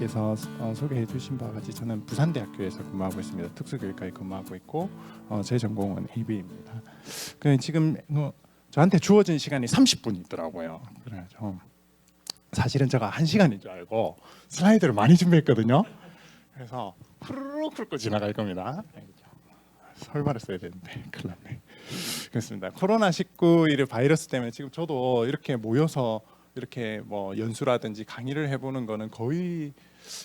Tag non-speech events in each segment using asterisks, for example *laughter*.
교수님께서 어, 소개해 주신 바와 같이 저는 부산대학교에서 근무하고 있습니다. 특수교육과에 근무하고 있고 어, 제 전공은 AB입니다. 그 지금 어, 저한테 주어진 시간이 30분이 있더라고요. 그래서 사실은 제가 한 시간인 줄 알고 슬라이드를 많이 준비했거든요. 그래서 후루룩 훑고 지나갈 겁니다. 설마를 써야 되는데 *laughs* 큰일 났네. 그렇습니다. 코로나 19이 바이러스 때문에 지금 저도 이렇게 모여서 이렇게 뭐 연수라든지 강의를 해보는 거는 거의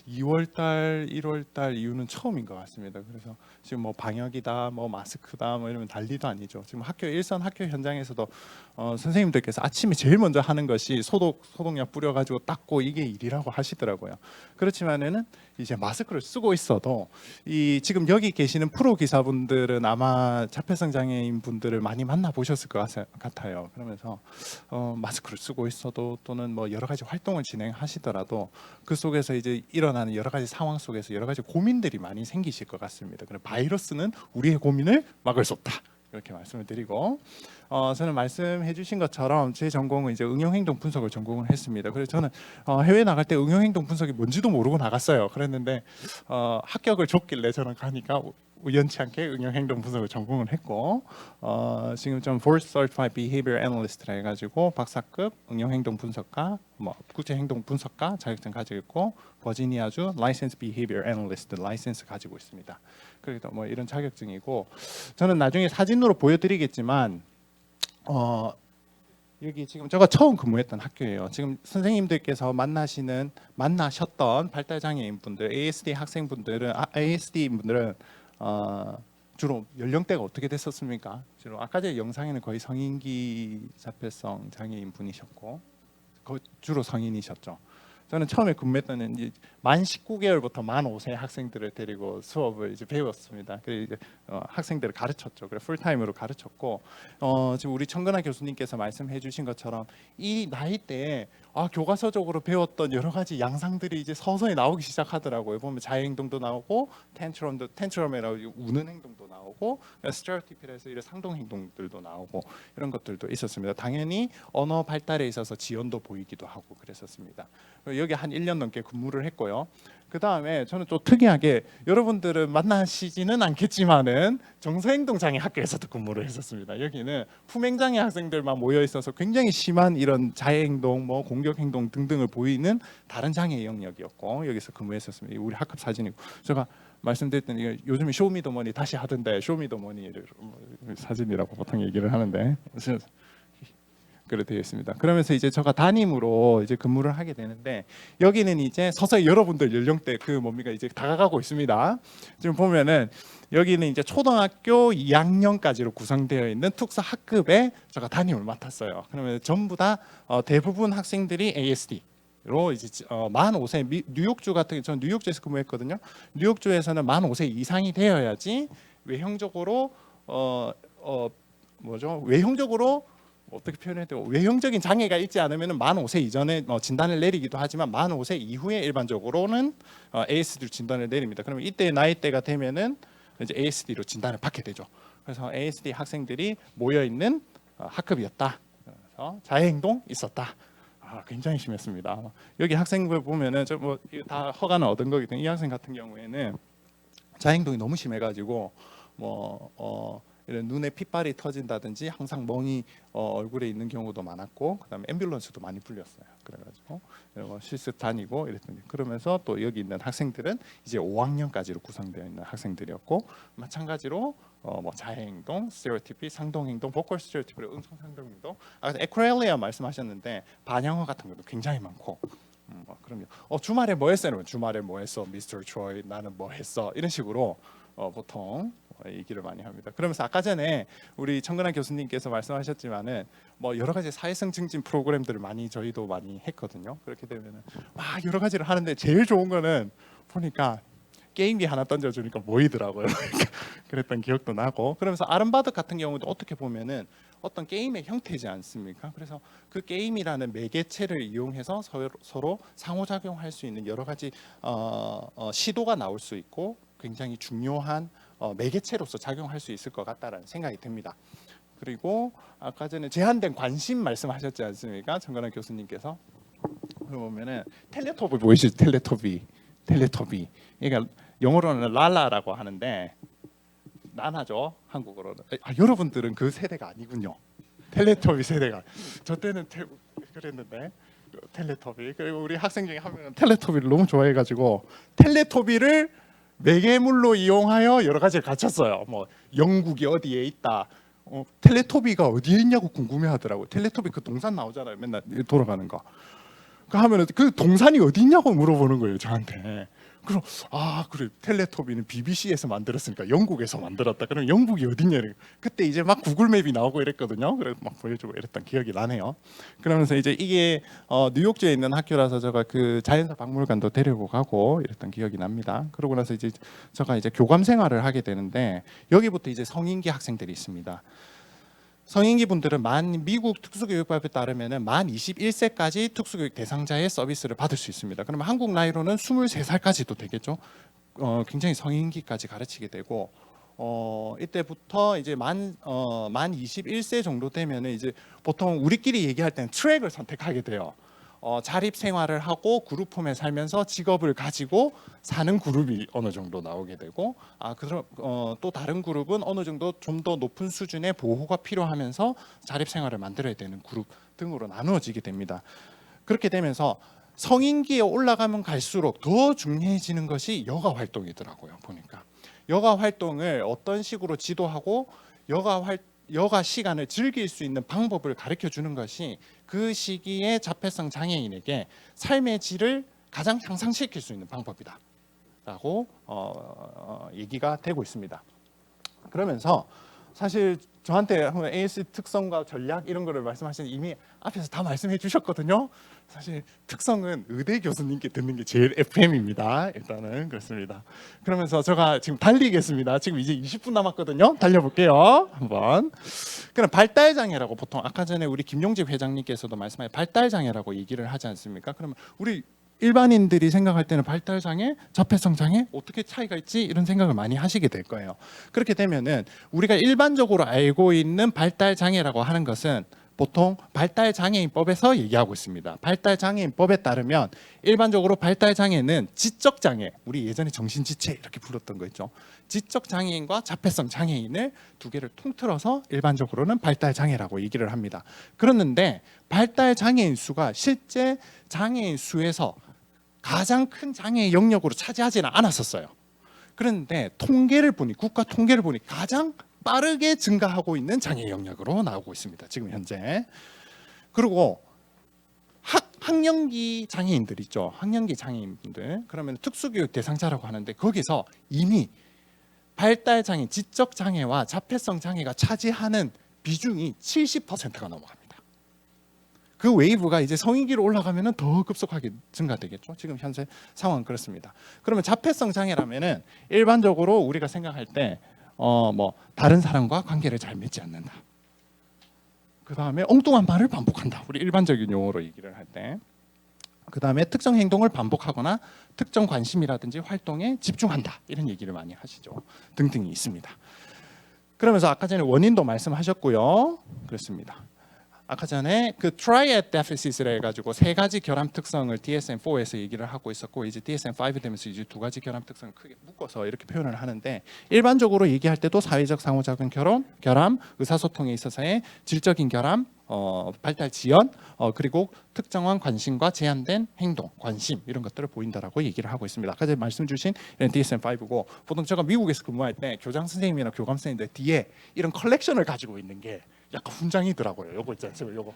2월달, 1월달 이후는 처음인 것 같습니다. 그래서 지금 뭐 방역이다, 뭐 마스크다, 뭐 이러면 난리도 아니죠. 지금 학교 일선 학교 현장에서도 어, 선생님들께서 아침에 제일 먼저 하는 것이 소독 소독약 뿌려가지고 닦고 이게 일이라고 하시더라고요. 그렇지만은 이제 마스크를 쓰고 있어도 이 지금 여기 계시는 프로 기사분들은 아마 자폐성 장애인 분들을 많이 만나 보셨을 것 같아- 같아요. 그러면서 어, 마스크를 쓰고 있어도 또는 뭐 여러 가지 활동을 진행하시더라도 그 속에서 이제 일어나는 여러 가지 상황 속에서 여러 가지 고민들이 많이 생기실 것 같습니다. 그럼 바이러스는 우리의 고민을 막을 수 없다. 이렇게 말씀을 드리고 어, 저는 말씀해 주신 것처럼 제 전공은 이제 응용행동 분석을 전공을 했습니다. 그래서 저는 어, 해외 나갈 때 응용행동 분석이 뭔지도 모르고 나갔어요. 그랬는데 어, 합격을 줬길래 저는 가니까 우- 우연치 않게 응용 행동 분석을 전공을 했고 어, 지금 좀 Board Certified Behavior Analyst라 해가지고 박사급 응용 행동 분석가, 뭐 국제 행동 분석가 자격증 가지고 있고 버지니아주 Licensed Behavior Analyst 라이센스 가지고 있습니다. 그래서 뭐 이런 자격증이고 저는 나중에 사진으로 보여드리겠지만 어, 여기 지금 제가 처음 근무했던 학교예요. 지금 선생님들께서 만나시는 만나셨던 발달 장애인 분들, ASD 학생분들은 아, ASD 분들은 어, 주로 연령대가 어떻게 됐었습니까? 주로 아까 전 영상에는 거의 성인기 자폐성 장애인 분이셨고 거- 주로 성인이셨죠. 저는 처음에 근무했던 만 19개월부터 만 5세 학생들을 데리고 수업을 이제 배웠습니다. 그래서 이제 어, 학생들을 가르쳤죠. 그래 풀타임으로 가르쳤고 어, 지금 우리 청근아 교수님께서 말씀해 주신 것처럼 이 나이 때에 아, 교과서적으로 배웠던 여러 가지 양상들이 이제 서서히 나오기 시작하더라고요. 보면 자해 행동도 나오고 텐트럼도 텐트럼이라고 우는 행동도 나오고 스테레오티피에서 이런 상동 행동들도 나오고 이런 것들도 있었습니다. 당연히 언어 발달에 있어서 지연도 보이기도 하고 그랬었습니다. 여기 한 1년 넘게 근무를 했고요. 그 다음에 저는 좀 특이하게 여러분들은 만나시지는 않겠지만은 정서행동 장애 학교에서도 근무를 했었습니다. 여기는 품행 장애 학생들만 모여 있어서 굉장히 심한 이런 자해행동, 뭐 공격 행동 등등을 보이는 다른 장애 영역이었고 여기서 근무했었습니다. 우리 학급 사진이고 제가 말씀드렸던 요즘에 쇼미더머니 다시 하던데 쇼미더머니를 사진이라고 보통 얘기를 하는데 그래 되어 있습니다. 그러면서 이제 제가 담임으로 이제 근무를 하게 되는데 여기는 이제 서서히 여러분들 연령대 그 뭡니까 이제 다가가고 있습니다. 지금 보면은 여기는 이제 초등학교 2학년까지로 구성되어 있는 특수 학급에 제가 담임을 맡았어요. 그러면 전부 다 어, 대부분 학생들이 ASD 로 이제 어, 만 5세 미, 뉴욕주 같은 저는 뉴욕주에서 근무했거든요. 뉴욕주에서는 만 5세 이상이 되어야지 외형적으로 어, 어 뭐죠? 외형적으로 어떻게 표현해야 돼요? 외형적인 장애가 있지 않으면 만 5세 이전에 어, 진단을 내리기도 하지만 만 5세 이후에 일반적으로는 어, ASD로 진단을 내립니다. 그러면 이때 나이대가 되면은 이제 ASD로 진단을 받게 되죠. 그래서 ASD 학생들이 모여 있는 어, 학급이었다. 그래서 자해행동 있었다. 아, 굉장히 심했습니다. 여기 학생들 보면은 저뭐다 허가는 얻은 거기 때문에 이 학생 같은 경우에는 자행동이 너무 심해가지고 뭐 어, 이런 눈에 핏발이 터진다든지 항상 멍이 어, 얼굴에 있는 경우도 많았고 그다음에 앰뷸런스도 많이 불렸어요. 그래가지고 이런 거 실습 다니고 이랬더니 그러면서 또 여기 있는 학생들은 이제 5학년까지로 구성되어 있는 학생들이었고 마찬가지로 어, 뭐 자해행동, 스테레오티피, 상동행동, 보컬 스테레오티피로 음성 상동행동. 아, 에크렐리아 말씀하셨는데 반영어 같은 것도 굉장히 많고. 음, 어, 그럼요. 어 주말에 뭐 했어요? 주말에 뭐 했어? 미스터 트로이 나는 뭐 했어? 이런 식으로 어, 보통 어, 얘기를 많이 합니다. 그러면서 아까 전에 우리 청근한 교수님께서 말씀하셨지만은 뭐 여러 가지 사회성 증진 프로그램들을 많이 저희도 많이 했거든요. 그렇게 되면은 막 여러 가지를 하는데 제일 좋은 거는 보니까 게임기 하나 던져주니까 모이더라고요. *laughs* 그랬던 기억도 나고 그러면서 아름바드 같은 경우도 어떻게 보면은 어떤 게임의 형태지 않습니까? 그래서 그 게임이라는 매개체를 이용해서 서로, 상호작용할 수 있는 여러 가지 어, 어, 시도가 나올 수 있고 굉장히 중요한 어, 매개체로서 작용할 수 있을 것 같다라는 생각이 듭니다. 그리고 아까 전에 제한된 관심 말씀하셨지 않습니까? 정건환 교수님께서 그러면은 텔레토비 보이시죠? 텔레토비 텔레토비. 그러니까 영어로는 랄라라고 하는데 나나죠 한국어로는. 아, 여러분들은 그 세대가 아니군요. 텔레토비 세대가. 저 때는 텔, 그랬는데 텔레토비. 그리고 우리 학생 중에 한 명은 텔레토비를 너무 좋아해가지고 텔레토비를 매개물로 이용하여 여러 가지를 갖췄어요. 뭐 영국이 어디에 있다. 어, 텔레토비가 어디에 있냐고 궁금해하더라고. 요 텔레토비 그 동산 나오잖아요. 맨날 돌아가는 거. 그 하면은 그 동산이 어디 있냐고 물어보는 거예요 저한테. 그럼 아 그래 텔레토비는 BBC에서 만들었으니까 영국에서 만들었다. 그럼 영국이? 이래. 그때 이제 막 구글맵이 나오고 이랬거든요. 그래서 막 보여주고 이랬던 기억이 나네요. 그러면서 이제 이게 어, 뉴욕주에 있는 학교라서 제가 그 자연사 박물관도 데리고 가고 이랬던 기억이 납니다. 그러고 나서 이제 제가 이제 교감 생활을 하게 되는데 여기부터 이제 성인기 학생들이 있습니다. 성인기 분들은 만 미국 특수교육법에 따르면은 만 21세까지 특수교육 대상자의 서비스를 받을 수 있습니다. 그러면 한국 나이로는 23살까지도 되겠죠. 어, 굉장히 성인기까지 가르치게 되고 어, 이때부터 이제 만, 어, 만 21세 정도 되면은 이제 보통 우리끼리 얘기할 때는 트랙을 선택하게 돼요. 어, 자립 생활을 하고 그룹홈에 살면서 직업을 가지고 사는 그룹이 어느 정도 나오게 되고 아 그럼 어, 또 다른 그룹은 어느 정도 좀 더 높은 수준의 보호가 필요하면서 자립 생활을 만들어야 되는 그룹 등으로 나누어지게 됩니다. 그렇게 되면서 성인기에 올라가면 갈수록 더 중요해지는 것이 여가 활동이더라고요. 보니까 여가 활동을 어떤 식으로 지도하고 여가 활 여가 시간을 즐길 수 있는 방법을 가르쳐 주는 것이 그 시기에 자폐성 장애인에게 삶의 질을 가장 향상시킬 수 있는 방법이다라고 어, 어, 얘기가 되고 있습니다. 그러면서 사실 저한테 AS 특성과 전략 이런 거를 말씀하시는 이미 앞에서 다 말씀해 주셨거든요. 사실 특성은 의대 교수님께 듣는 게 제일 FM입니다. 일단은 그렇습니다. 그러면서 제가 지금 달리겠습니다. 지금 이제 20분 남았거든요. 달려볼게요. 한번. 그럼 발달 장애라고 보통 아까 전에 우리 김용집 회장님께서도 말씀하신 발달 장애라고 얘기를 하지 않습니까? 그러면 우리 일반인들이 생각할 때는 발달 장애, 자폐성 장애 어떻게 차이가 있지 이런 생각을 많이 하시게 될 거예요. 그렇게 되면은 우리가 일반적으로 알고 있는 발달 장애라고 하는 것은 보통 발달 장애인법에서 얘기하고 있습니다. 발달 장애인법에 따르면 일반적으로 발달 장애는 지적 장애, 우리 예전에 정신 지체 이렇게 불렀던 거 있죠. 지적 장애인과 자폐성 장애인을 두 개를 통틀어서 일반적으로는 발달 장애라고 얘기를 합니다. 그렇는데 발달 장애인 수가 실제 장애인 수에서 가장 큰 장애 영역으로 차지하지는 않았었어요. 그런데 통계를 보니 국가 통계를 보니 가장 빠르게 증가하고 있는 장애 영역으로 나오고 있습니다. 지금 현재. 그리고 학 학령기 장애인들 있죠. 학령기 장애인분들 그러면 특수교육 대상자라고 하는데 거기서 이미 발달 장애, 지적 장애와 자폐성 장애가 차지하는 비중이 70%가 넘어갑니다. 그 웨이브가 이제 성인기로 올라가면은 더 급속하게 증가되겠죠. 지금 현재 상황은 그렇습니다. 그러면 자폐성 장애라면은 일반적으로 우리가 생각할 때 어 뭐 다른 사람과 관계를 잘 맺지 않는다. 그 다음에 엉뚱한 말을 반복한다. 우리 일반적인 용어로 얘기를 할 때. 그 다음에 특정 행동을 반복하거나 특정 관심이라든지 활동에 집중한다. 이런 얘기를 많이 하시죠. 등등이 있습니다. 그러면서 아까 전에 원인도 말씀하셨고요. 그렇습니다. 아까 전에 그 triad deficit을 해가지고 세 가지 결함 특성을 DSM-4에서 얘기를 하고 있었고 이제 DSM-5 되면서 이제 두 가지 결함 특성을 크게 묶어서 이렇게 표현을 하는데 일반적으로 얘기할 때도 사회적 상호작용 결함, 결함, 의사소통에 있어서의 질적인 결함, 어, 발달 지연, 어, 그리고 특정한 관심과 제한된 행동, 관심 이런 것들을 보인다라고 얘기를 하고 있습니다. 아까 전에 말씀 주신 이런 DSM-5고 보통 제가 미국에서 근무할 때 교장 선생님이나 교감 선생님들 뒤에 이런 컬렉션을 가지고 있는 게 약간 훈장이더라고요. 요거 있잖아요. 지금 요거.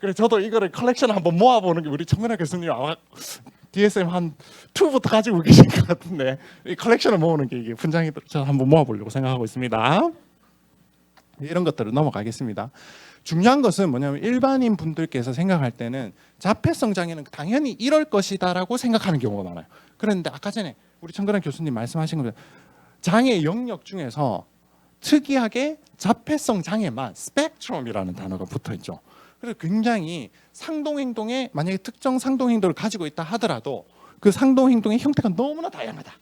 그래 저도 이거를 컬렉션 한번 모아보는 게 우리 청근아 교수님 아마 DSM 한 2부터 가지고 계신 것 같은데 이 컬렉션을 모으는 게 이게 훈장이 저 한번 모아보려고 생각하고 있습니다. 이런 것들을 넘어가겠습니다. 중요한 것은 뭐냐면 일반인 분들께서 생각할 때는 자폐성 장애는 당연히 이럴 것이다라고 생각하는 경우가 많아요. 그런데 아까 전에 우리 청근한 교수님 말씀하신 것처럼 장애 영역 중에서 특이하게 자폐성 장애만 스펙트럼이라는 단어가 붙어 있죠. 그래서 굉장히 상동 행동에 만약에 특정 상동 행동을 가지고 있다 하더라도 그 상동 행동의 형태가 너무나 다양하다.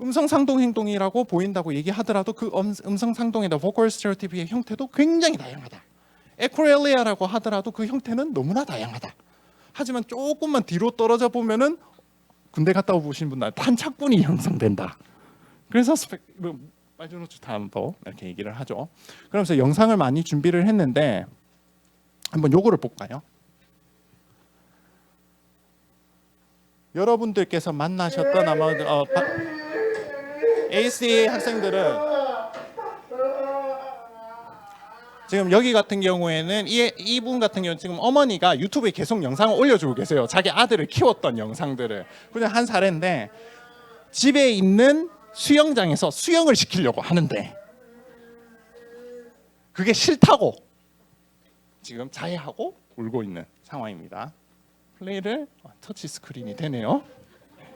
음성 상동 행동이라고 보인다고 얘기하더라도 그 음, 음성 상동이나 vocal stereotyp의 형태도 굉장히 다양하다. 에코렐리아라고 하더라도 그 형태는 너무나 다양하다. 하지만 조금만 뒤로 떨어져 보면은 군대 갔다 오신 분들 탄착군이 형성된다. 그래서 스펙 뭐, 마이너스탄도 이렇게 얘기를 하죠. 그러면서 영상을 많이 준비를 했는데 한번 요거를 볼까요? 여러분들께서 만나셨던 아마 어, 바, AC 학생들은 지금 여기 같은 경우에는 이, 이분 같은 경우는 지금 어머니가 유튜브에 계속 영상을 올려주고 계세요. 자기 아들을 키웠던 영상들을. 그냥 한 사례인데 집에 있는 수영장에서 수영을 시키려고 하는데 그게 싫다고 지금 자해하고 울고 있는 상황입니다. 플레이를 어, 터치 스크린이 되네요.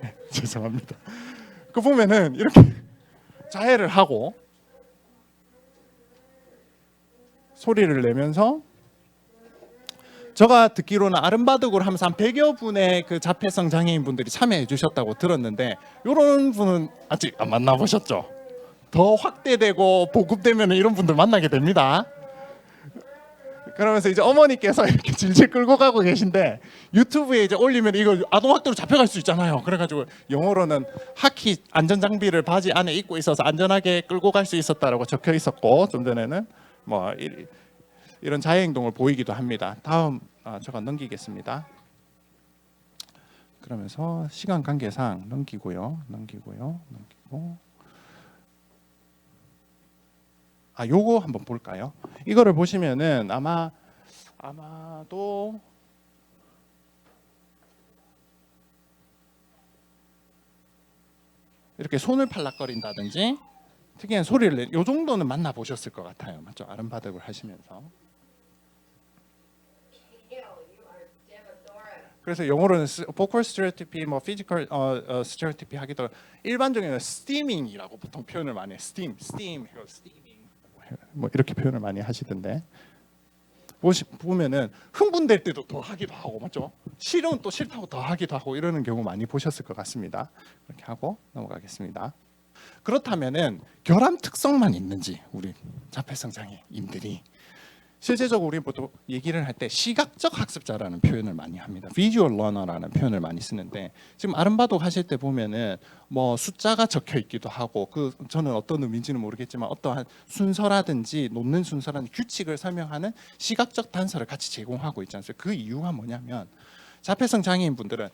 네, *laughs* 죄송합니다. 그 보면은 이렇게 자해를 하고 소리를 내면서 제가 듣기로는 아름바둑을 하면서 한 100여 분의 그 자폐성 장애인 분들이 참여해 주셨다고 들었는데 이런 분은 아직 안 만나보셨죠? 더 확대되고 보급되면 이런 분들 만나게 됩니다. 그러면서 이제 어머니께서 이렇게 질질 끌고 가고 계신데 유튜브에 이제 올리면 이거 아동 학대로 잡혀갈 수 있잖아요. 그래가지고 영어로는 하키 안전 장비를 바지 안에 입고 있어서 안전하게 끌고 갈 수 있었다라고 적혀 있었고 좀 전에는 뭐 이, 이런 자해 행동을 보이기도 합니다. 다음 아, 제가 넘기겠습니다. 그러면서 시간 관계상 넘기고요, 넘기고요, 넘기고. 아, 요거 한번 볼까요? 이거를 보시면은 아마 아마도 이렇게 손을 팔락거린다든지 특이한 소리를 내. 요 정도는 만나 보셨을 것 같아요. 맞죠? 아름바둑을 하시면서. 그래서 영어로는 vocal stereotypy, 뭐 physical 어, 어, stereotypy 하기도 일반적인 steaming이라고 보통 표현을 많이 해. steam, 이거 steaming 뭐 이렇게 표현을 많이 하시던데 보시, 보면은 흥분될 때도 더 하기도 하고 맞죠? 싫으면 또 싫다고 더 하기도 하고 이러는 경우 많이 보셨을 것 같습니다. 이렇게 하고 넘어가겠습니다. 그렇다면은 결함 특성만 있는지 우리 자폐 성 장애인들이 실제적으로 우리 보통 얘기를 할 때 시각적 학습자라는 표현을 많이 합니다. 비주얼 러너라는 표현을 많이 쓰는데 지금 아름바둑 하실 때 보면은 뭐 숫자가 적혀 있기도 하고 그 저는 어떤 의미인지는 모르겠지만 어떠한 순서라든지 놓는 순서라는 규칙을 설명하는 시각적 단서를 같이 제공하고 있지 않습니까? 그 이유가 뭐냐면 자폐성 장애인 분들은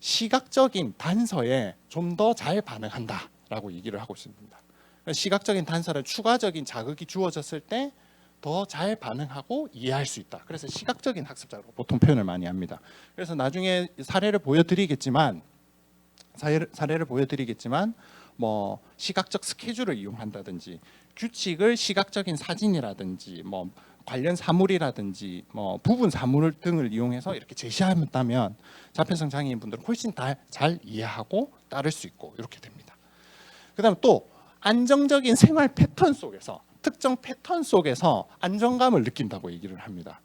시각적인 단서에 좀 더 잘 반응한다라고 얘기를 하고 있습니다. 시각적인 단서를 추가적인 자극이 주어졌을 때 더 잘 반응하고 이해할 수 있다. 그래서 시각적인 학습자로 보통 표현을 많이 합니다. 그래서 나중에 사례를 보여드리겠지만 사례를, 보여드리겠지만 뭐 시각적 스케줄을 이용한다든지 규칙을 시각적인 사진이라든지 뭐 관련 사물이라든지 뭐 부분 사물 등을 이용해서 이렇게 제시한다면 자폐성 장애인 분들은 훨씬 다 잘 이해하고 따를 수 있고 이렇게 됩니다. 그다음 또 안정적인 생활 패턴 속에서 특정 패턴 속에서 안정감을 느낀다고 얘기를 합니다.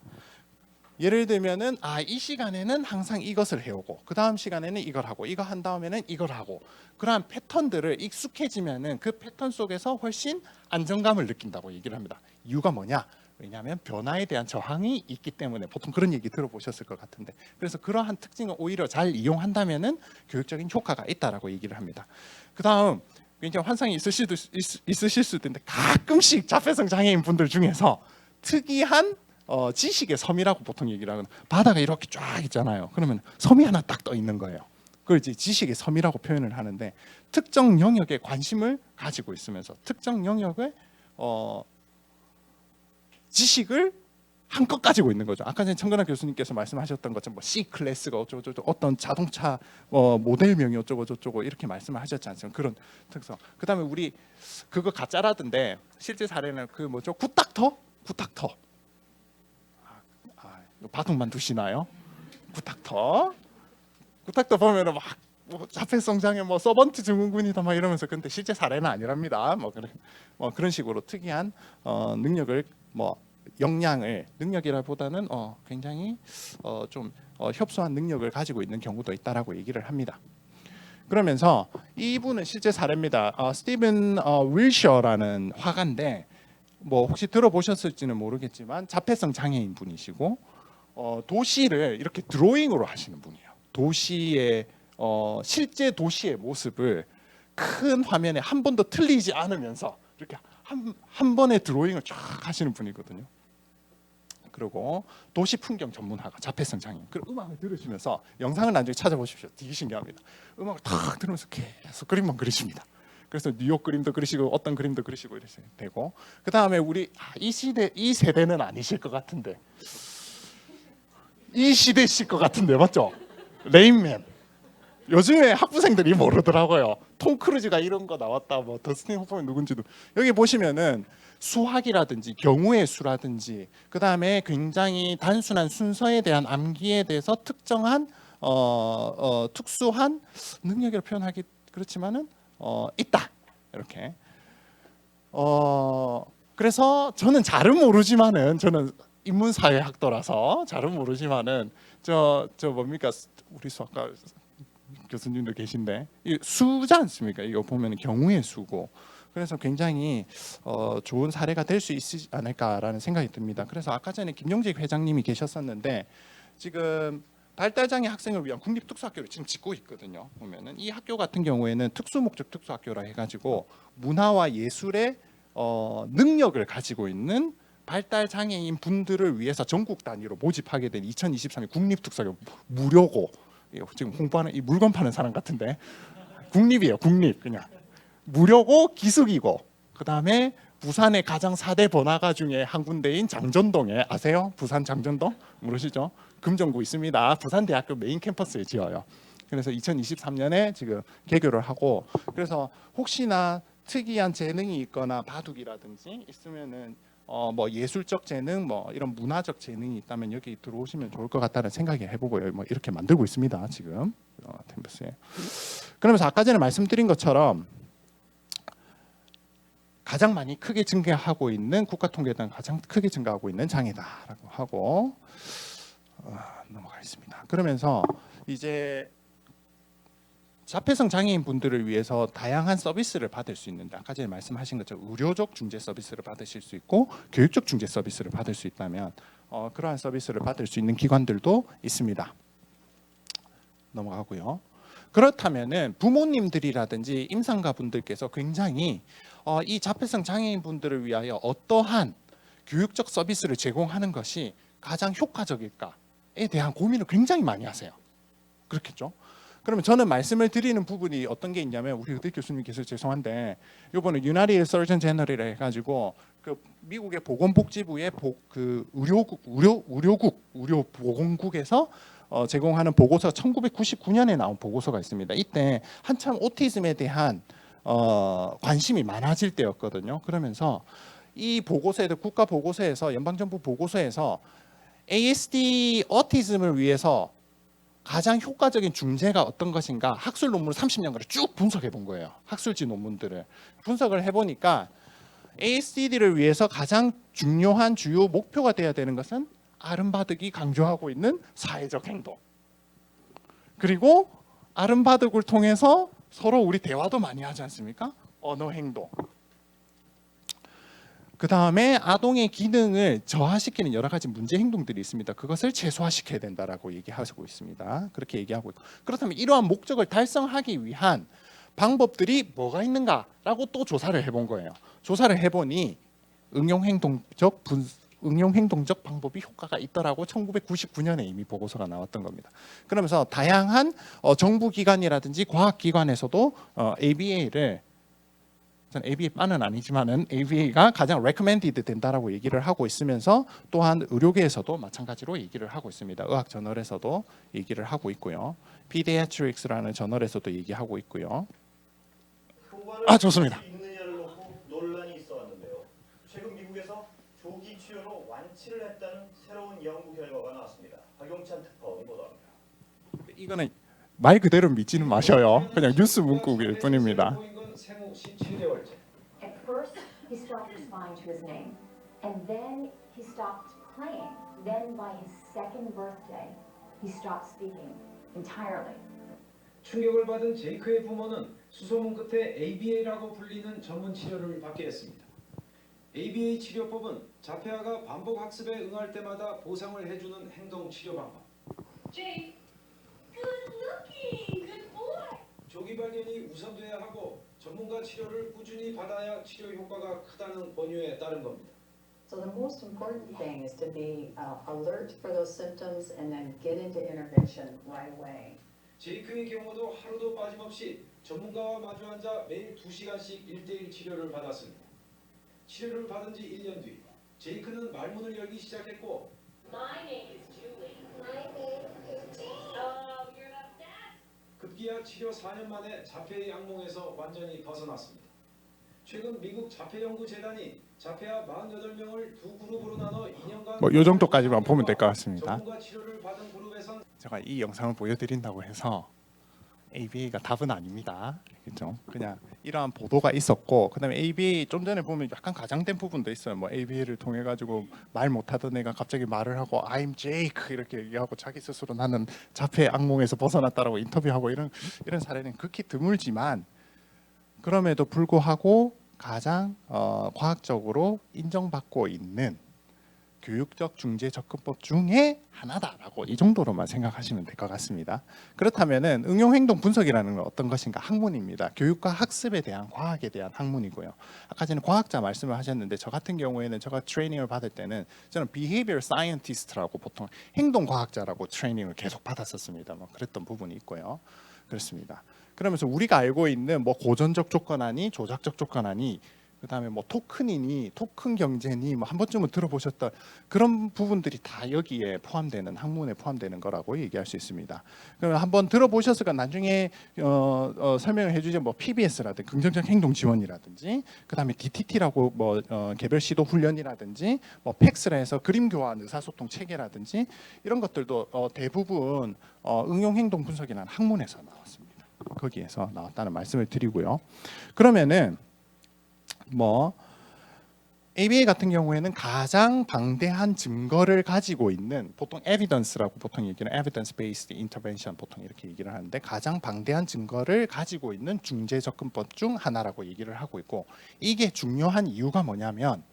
예를 들면은 아 이 시간에는 항상 이것을 해오고 그 다음 시간에는 이걸 하고 이거 한 다음에는 이걸 하고 그러한 패턴들을 익숙해지면은 그 패턴 속에서 훨씬 안정감을 느낀다고 얘기를 합니다. 이유가 뭐냐? 왜냐하면 변화에 대한 저항이 있기 때문에 보통 그런 얘기 들어보셨을 것 같은데 그래서 그러한 특징을 오히려 잘 이용한다면은 교육적인 효과가 있다라고 얘기를 합니다. 그 다음 굉장히 환상이 있으실, 있, 있으실 수도 있는데 가끔씩 자폐성 장애인 분들 중에서 특이한 어, 지식의 섬이라고 보통 얘기를 하거든. 바다가 이렇게 쫙 있잖아요. 그러면 섬이 하나 딱 떠 있는 거예요. 그걸 이제 지식의 섬이라고 표현을 하는데 특정 영역에 관심을 가지고 있으면서 특정 영역에 어, 지식을 한껏 가지고 있는 거죠. 아까 전에 청근아 교수님께서 말씀하셨던 것처럼 뭐 C 클래스가 어쩌고 저쩌고 어떤 자동차 어, 모델명이 어쩌고 저쩌고 이렇게 말씀을 하셨지 않습니까? 그런 특성. 그다음에 우리 그거 가짜라던데 실제 사례는 그 뭐죠? 굿닥터? 굿닥터. 아, 아, 바둑만 두시나요? 굿닥터. 굿닥터 보면은 막 뭐 자폐성 장애 뭐 서번트 증후군이다 막 이러면서 근데 실제 사례는 아니랍니다. 뭐 그런 뭐 그런 식으로 특이한 어, 능력을 뭐 역량을 능력이라보다는 어, 굉장히 어, 좀 어, 협소한 능력을 가지고 있는 경우도 있다라고 얘기를 합니다. 그러면서 이분은 실제 사례입니다. 어, 스티븐 어, 윌셔라는 화가인데 뭐 혹시 들어보셨을지는 모르겠지만 자폐성 장애인 분이시고 어, 도시를 이렇게 드로잉으로 하시는 분이에요. 도시의 어, 실제 도시의 모습을 큰 화면에 한 번도 틀리지 않으면서 이렇게 한, 한 번에 드로잉을 쫙 하시는 분이거든요. 그리고 도시 풍경 전문화가 자폐성 장애인. 그 음악을 들으시면서 영상을 나중에 찾아보십시오. 되게 신기합니다. 음악을 탁 들으면서 계속 그림만 그리십니다. 그래서 뉴욕 그림도 그리시고 어떤 그림도 그리시고 이러셔야 되고 그 다음에 우리 아, 이 시대 이 세대는 아니실 것 같은데 이 시대실 것 같은데 맞죠? 레인맨 요즘에 학부생들이 모르더라고요. 톰 크루즈가 이런 거 나왔다, 뭐 더스틴 호퍼맨 누군지도. 여기 보시면은 수학이라든지 경우의 수라든지 그 다음에 굉장히 단순한 순서에 대한 암기에 대해서 특정한 어, 어, 특수한 능력을 표현하기 그렇지만은 어, 있다. 이렇게. 어 그래서 저는 잘은 모르지만은 저는 인문사회학도라서 잘은 모르지만은 저 저 뭡니까? 우리 수학과 교수님도 계신데 이 수지 않습니까? 이거 보면 경우의 수고 그래서 굉장히 어, 좋은 사례가 될 수 있지 않을까라는 생각이 듭니다. 그래서 아까 전에 김용직 회장님이 계셨었는데 지금 발달장애 학생을 위한 국립특수학교를 지금 짓고 있거든요. 보면은 이 학교 같은 경우에는 특수목적 특수학교라 해가지고 문화와 예술의 어, 능력을 가지고 있는 발달 장애인 분들을 위해서 전국 단위로 모집하게 된 2023년 국립특수학교 무료고 예, 지금 홍보하는 이 물건 파는 사람 같은데 국립이에요 국립 그냥 무료고 기숙이고 그 다음에 부산의 가장 4대 번화가 중에 한 군데인 장전동에 아세요? 부산 장전동 모르시죠? 금정구 있습니다. 부산대학교 메인 캠퍼스에 지어요. 그래서 2023년에 지금 개교를 하고 그래서 혹시나 특이한 재능이 있거나 바둑이라든지 있으면은 어 뭐 예술적 재능 뭐 이런 문화적 재능이 있다면 여기 들어오시면 좋을 것 같다는 생각이 해보고요. 뭐 이렇게 만들고 있습니다. 지금 어, 캠퍼스에. 그러면서 아까 전에 말씀드린 것처럼 가장 많이 크게 증가하고 있는 국가통계당 가장 크게 증가하고 있는 장애다라고 하고 어, 넘어가겠습니다. 그러면서 이제 자폐성 장애인 분들을 위해서 다양한 서비스를 받을 수 있는데 아까 전에 말씀하신 것처럼 의료적 중재 서비스를 받으실 수 있고 교육적 중재 서비스를 받을 수 있다면 어, 그러한 서비스를 받을 수 있는 기관들도 있습니다. 넘어가고요. 그렇다면은 부모님들이라든지 임상가 분들께서 굉장히 어, 이 자폐성 장애인 분들을 위하여 어떠한 교육적 서비스를 제공하는 것이 가장 효과적일까에 대한 고민을 굉장히 많이 하세요. 그렇겠죠? 그러면 저는 말씀을 드리는 부분이 어떤 게 있냐면 우리 의대 교수님께서 죄송한데 이번에 유나리 서전 제너럴이라 해가지고 그 미국의 보건복지부의 보, 그 의료국 의료 의료국 의료 보건국에서 어, 제공하는 보고서 1999년에 나온 보고서가 있습니다. 이때 한참 오티즘에 대한 어, 관심이 많아질 때였거든요. 그러면서 이 보고서에도 국가 보고서에서 연방정부 보고서에서 ASD 오티즘을 위해서 가장 효과적인 중재가 어떤 것인가 학술 논문을 30년간 쭉 분석해 본 거예요. 학술지 논문들을 분석을 해 보니까 ASD를 위해서 가장 중요한 주요 목표가 돼야 되는 것은 아름바득이 강조하고 있는 사회적 행동. 그리고 아름바득을 통해서 서로 우리 대화도 많이 하지 않습니까? 언어 행동. 그 다음에 아동의 기능을 저하시키는 여러 가지 문제 행동들이 있습니다. 그것을 최소화시켜야 된다라고 얘기하고 있습니다. 그렇게 얘기하고 있고 그렇다면 이러한 목적을 달성하기 위한 방법들이 뭐가 있는가라고 또 조사를 해본 거예요. 조사를 해보니 응용 행동적 분 응용 행동적 방법이 효과가 있더라고 1999년에 이미 보고서가 나왔던 겁니다. 그러면서 다양한 어, 정부 기관이라든지 과학 기관에서도 어, ABA를 전 ABA만은 아니지만은 ABA가 가장 recommended 된다라고 얘기를 하고 있으면서 또한 의료계에서도 마찬가지로 얘기를 하고 있습니다. 의학 저널에서도 얘기를 하고 있고요. Pediatrics라는 저널에서도 얘기하고 있고요. 아, 좋습니다. 있느냐를 놓고 논란이 있어 왔는데요. 최근 미국에서 조기 치료로 완치를 했다는 새로운 연구 결과가 나왔습니다. 박용찬 특파원이 보도합니다. 이거는 말 그대로 믿지는 마셔요. 그냥 뉴스 문구일 뿐입니다. 생후 17개월째. At first, he stopped responding to his name, and then he stopped playing. Then, by his second birthday, he stopped speaking entirely. 충격을 받은 제이크의 부모는 수소문 끝에 ABA라고 불리는 전문 치료를 받게 했습니다. ABA 치료법은 자폐아가 반복 학습에 응할 때마다 보상을 해주는 행동 치료 방법. Jake, good looking. Good 조기 발견이 우선돼야 하고 전문가 치료를 꾸준히 받아야 치료 효과가 크다는 권유에 따른 겁니다. So the most important thing is to be uh, alert for those symptoms and then get into intervention right away. 제이크의 경우도 하루도 빠짐없이 전문가와 마주 앉아 매일 2시간씩 1대1 치료를 받았습니다. 치료를 받은 지 1년 뒤 제이크는 말문을 열기 시작했고 My name is Julie. My name 급기야 치료 4년 만에 자폐의 악몽에서 완전히 벗어났습니다. 최근 미국 자폐연구재단이 자폐아 48명을 두 그룹으로 나눠 2년간 뭐요 정도까지만 보면 될 것 같습니다. 전문가 치료를 받은 그룹에선 제가 이 영상을 보여드린다고 해서 ABA가 답은 아닙니다. 그렇죠? 그냥 이러한 보도가 있었고 그다음에 ABA 좀 전에 보면 약간 가장된 부분도 있어요. 뭐 ABA를 통해 가지고 말 못하던 애가 갑자기 말을 하고 I'm Jake 이렇게 얘기하고 자기 스스로 나는 자폐 악몽에서 벗어났다라고 인터뷰하고 이런 이런 사례는 극히 드물지만 그럼에도 불구하고 가장 어, 과학적으로 인정받고 있는 교육적 중재 접근법 중에 하나다라고 이 정도로만 생각하시면 될 것 같습니다. 그렇다면은 응용 행동 분석이라는 건 어떤 것인가 학문입니다. 교육과 학습에 대한 과학에 대한 학문이고요. 아까 전에 과학자 말씀을 하셨는데 저 같은 경우에는 제가 트레이닝을 받을 때는 저는 behavior scientist라고 보통 행동 과학자라고 트레이닝을 계속 받았었습니다. 뭐 그랬던 부분이 있고요. 그렇습니다. 그러면서 우리가 알고 있는 뭐 고전적 조건하니 조작적 조건하니 그 다음에 뭐 토큰이니 토큰 경제니 뭐 한 번쯤은 들어보셨던 그런 부분들이 다 여기에 포함되는 학문에 포함되는 거라고 얘기할 수 있습니다. 그러면 한번 들어보셨을까 나중에 어, 어, 설명을 해주죠. 뭐 PBS라든지 긍정적 행동 지원이라든지 그 다음에 DTT라고 뭐 어, 개별 시도 훈련이라든지 뭐 팩스라 해서 그림 교환 의사소통 체계라든지 이런 것들도 어, 대부분 어, 응용 행동 분석이라는 학문에서 나왔습니다. 거기에서 나왔다는 말씀을 드리고요. 그러면은 뭐 ABA 같은 경우에는 가장 방대한 증거를 가지고 있는 보통 evidence라고 보통 얘기는 evidence based intervention 보통 이렇게 얘기를 하는데 가장 방대한 증거를 가지고 있는 중재 접근법 중 하나라고 얘기를 하고 있고 이게 중요한 이유가 뭐냐면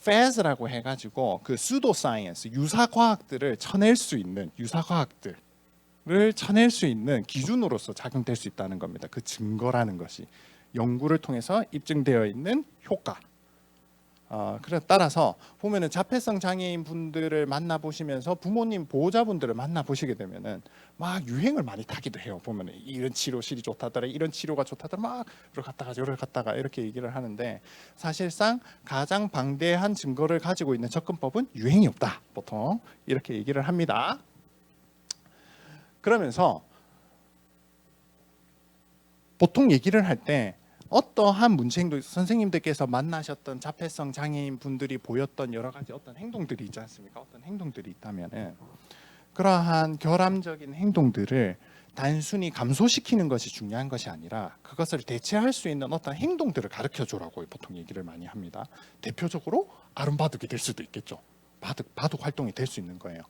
FAS라고 해가지고 그 pseudo science 유사 과학들을 쳐낼 수 있는 유사 과학들을 쳐낼 수 있는 기준으로서 작용될 수 있다는 겁니다. 그 증거라는 것이 연구를 통해서 입증되어 있는 효과. 어, 그래 따라서 보면은 자폐성 장애인 분들을 만나 보시면서 부모님 보호자분들을 만나 보시게 되면은 막 유행을 많이 타기도 해요. 보면은 이런 치료실이 좋다더라, 이런 치료가 좋다더라, 막 이렇게 갔다가 저를 갔다가 이렇게 얘기를 하는데 사실상 가장 방대한 증거를 가지고 있는 접근법은 유행이 없다. 보통 이렇게 얘기를 합니다. 그러면서 보통 얘기를 할 때 어떠한 문제 행동 선생님들께서 만나셨던 자폐성 장애인 분들이 보였던 여러 가지 어떤 행동들이 있지 않습니까? 어떤 행동들이 있다면은 그러한 결함적인 행동들을 단순히 감소시키는 것이 중요한 것이 아니라 그것을 대체할 수 있는 어떤 행동들을 가르쳐 주라고 보통 얘기를 많이 합니다. 대표적으로 아름바둑이 될 수도 있겠죠. 바둑 바둑 활동이 될 수 있는 거예요.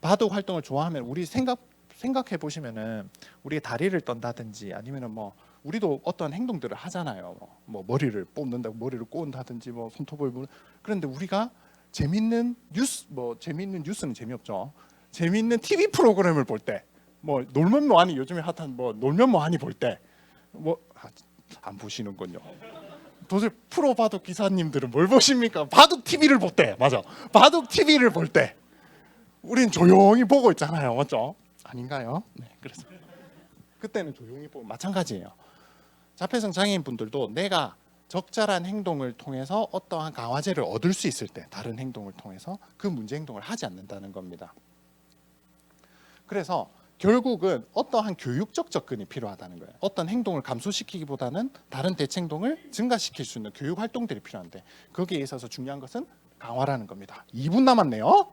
바둑 활동을 좋아하면 우리 생각 생각해 보시면은 우리 다리를 떤다든지 아니면은 뭐 우리도 어떤 행동들을 하잖아요. 뭐 머리를 뽑는다고 머리를 꼬은다든지 뭐 손톱을 물 그런데 우리가 재밌는 뉴스 뭐 재밌는 뉴스는 재미없죠. 재밌는 TV 프로그램을 볼 때 뭐 놀면 뭐하니 요즘에 핫한 뭐 놀면 뭐하니 볼 때 뭐안 보시는군요. 도대체 프로 바둑 기사님들은 뭘 보십니까? 바둑 TV를 볼 때, 맞아. 바둑 TV를 볼 때, 우린 조용히 보고 있잖아요, 맞죠? 아닌가요? 네, 그래서 그때는 조용히 보고 마찬가지예요. 자폐성 장애인 분들도 내가 적절한 행동을 통해서 어떠한 강화제를 얻을 수 있을 때 다른 행동을 통해서 그 문제 행동을 하지 않는다는 겁니다. 그래서 결국은 어떠한 교육적 접근이 필요하다는 거예요. 어떤 행동을 감소시키기보다는 다른 대체 행동을 증가시킬 수 있는 교육 활동들이 필요한데 거기에 있어서 중요한 것은 강화라는 겁니다. 2분 남았네요.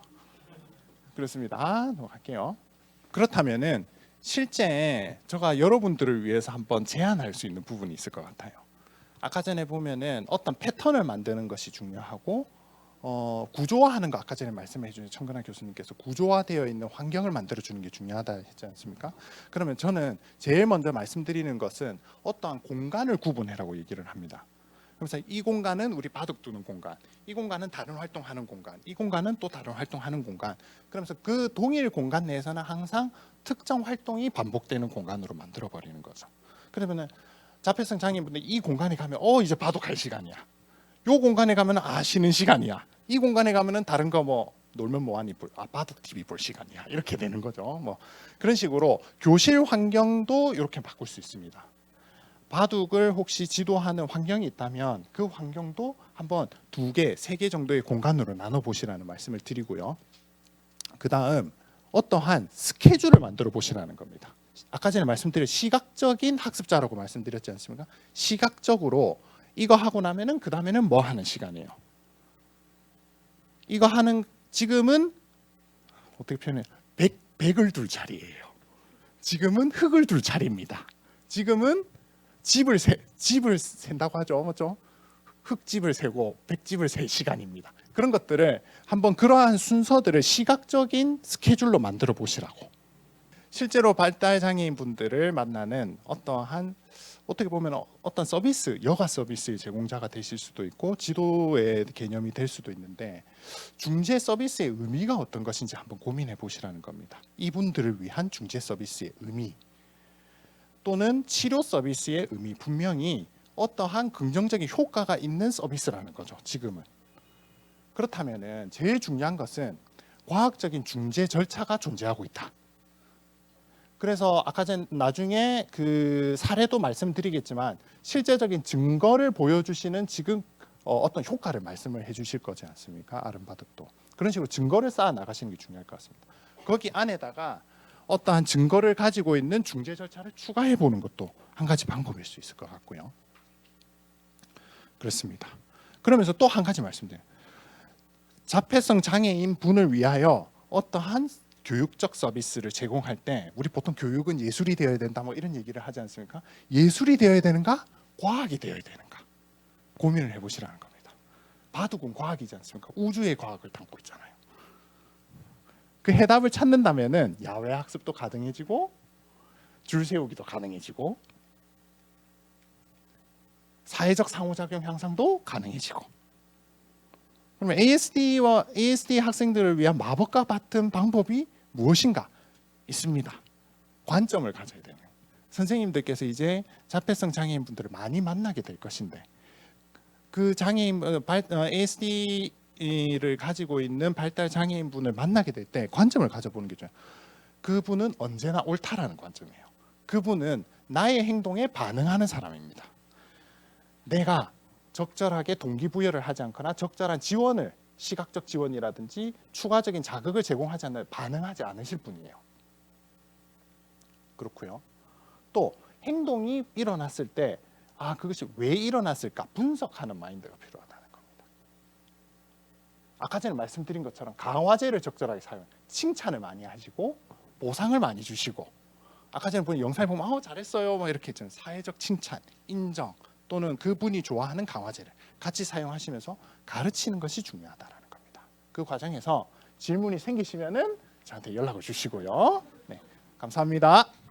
그렇습니다. 아, 넘어갈게요. 그렇다면은 실제 제가 여러분들을 위해서 한번 제안할 수 있는 부분이 있을 것 같아요. 아까 전에 보면은 어떤 패턴을 만드는 것이 중요하고 어, 구조화하는 거 아까 전에 말씀해 주신 청근아 교수님께서 구조화되어 있는 환경을 만들어 주는 게 중요하다 했지 않습니까? 그러면 저는 제일 먼저 말씀드리는 것은 어떠한 공간을 구분해라고 얘기를 합니다. 그래서 이 공간은 우리 바둑 두는 공간, 이 공간은 다른 활동하는 공간, 이 공간은 또 다른 활동하는 공간. 그러면서 그 동일 공간 내에서는 항상 특정 활동이 반복되는 공간으로 만들어 버리는 거죠. 그러면은 자폐성 장애인분들 이 공간에 가면 어 이제 바둑할 시간이야. 요 공간에 가면은 아 쉬는 시간이야. 이 공간에 가면은 다른 거 뭐 놀면 뭐하니 볼, 아 바둑 TV 볼 시간이야. 이렇게 되는 거죠. 뭐 그런 식으로 교실 환경도 이렇게 바꿀 수 있습니다. 바둑을 혹시 지도하는 환경이 있다면 그 환경도 한번 두 개, 세 개 정도의 공간으로 나눠 보시라는 말씀을 드리고요. 그 다음 어떠한 스케줄을 만들어 보시라는 겁니다. 아까 전에 말씀드린 시각적인 학습자라고 말씀드렸지 않습니까? 시각적으로 이거 하고 나면은 그 다음에는 뭐 하는 시간이에요. 이거 하는 지금은 어떻게 표현해? 백 백을 둘 자리예요. 지금은 흙을 둘 자리입니다. 지금은 집을 세 집을 센다고 하죠, 맞죠? 흙집을 세고 백집을 셀 시간입니다. 그런 것들을 한번 그러한 순서들을 시각적인 스케줄로 만들어 보시라고. 실제로 발달 장애인 분들을 만나는 어떠한 어떻게 보면 어- 어떤 서비스, 여가 서비스의 제공자가 되실 수도 있고 지도의 개념이 될 수도 있는데 중재 서비스의 의미가 어떤 것인지 한번 고민해 보시라는 겁니다. 이분들을 위한 중재 서비스의 의미 또는 치료 서비스의 의미 분명히 어떠한 긍정적인 효과가 있는 서비스라는 거죠. 지금은 그렇다면은 제일 중요한 것은 과학적인 중재 절차가 존재하고 있다. 그래서 아까 전 나중에 그 사례도 말씀드리겠지만 실제적인 증거를 보여주시는 지금 어, 어떤 효과를 말씀을 해주실 거지 않습니까? 아름바둑도 그런 식으로 증거를 쌓아 나가시는 게 중요할 것 같습니다. 거기 안에다가 어떠한 증거를 가지고 있는 중재 절차를 추가해 보는 것도 한 가지 방법일 수 있을 것 같고요. 그렇습니다. 그러면서 또 한 가지 말씀드려요. 자폐성 장애인 분을 위하여 어떠한 교육적 서비스를 제공할 때 우리 보통 교육은 예술이 되어야 된다 뭐 이런 얘기를 하지 않습니까? 예술이 되어야 되는가? 과학이 되어야 되는가? 고민을 해보시라는 겁니다. 바둑은 과학이지 않습니까? 우주의 과학을 담고 있잖아요. 그 해답을 찾는다면은 야외 학습도 가능해지고 줄 세우기도 가능해지고 사회적 상호작용 향상도 가능해지고 그러면 ASD와 ASD 학생들을 위한 마법과 같은 방법이 무엇인가 있습니다. 관점을 가져야 되는. 선생님들께서 이제 자폐성 장애인 분들을 많이 만나게 될 것인데 그 장애인 어, 발, 어, ASD를 가지고 있는 발달 장애인 분을 만나게 될 때 관점을 가져보는 게 좋아요. 그분은 언제나 옳다라는 관점이에요. 그분은 나의 행동에 반응하는 사람입니다. 내가 적절하게 동기부여를 하지 않거나 적절한 지원을 시각적 지원이라든지 추가적인 자극을 제공하지 않는 반응하지 않으실 분이에요. 그렇고요. 또 행동이 일어났을 때 아 그것이 왜 일어났을까 분석하는 마인드가 필요하다는 겁니다. 아까 전에 말씀드린 것처럼 강화제를 적절하게 사용, 칭찬을 많이 하시고 보상을 많이 주시고 아까 전에 본 영상에 보면 아 잘했어요 뭐 이렇게 했잖아요. 사회적 칭찬, 인정 또는 그분이 좋아하는 강화제를 같이 사용하시면서 가르치는 것이 중요하다라는 겁니다. 그 과정에서 질문이 생기시면은 저한테 연락을 주시고요. 네, 감사합니다.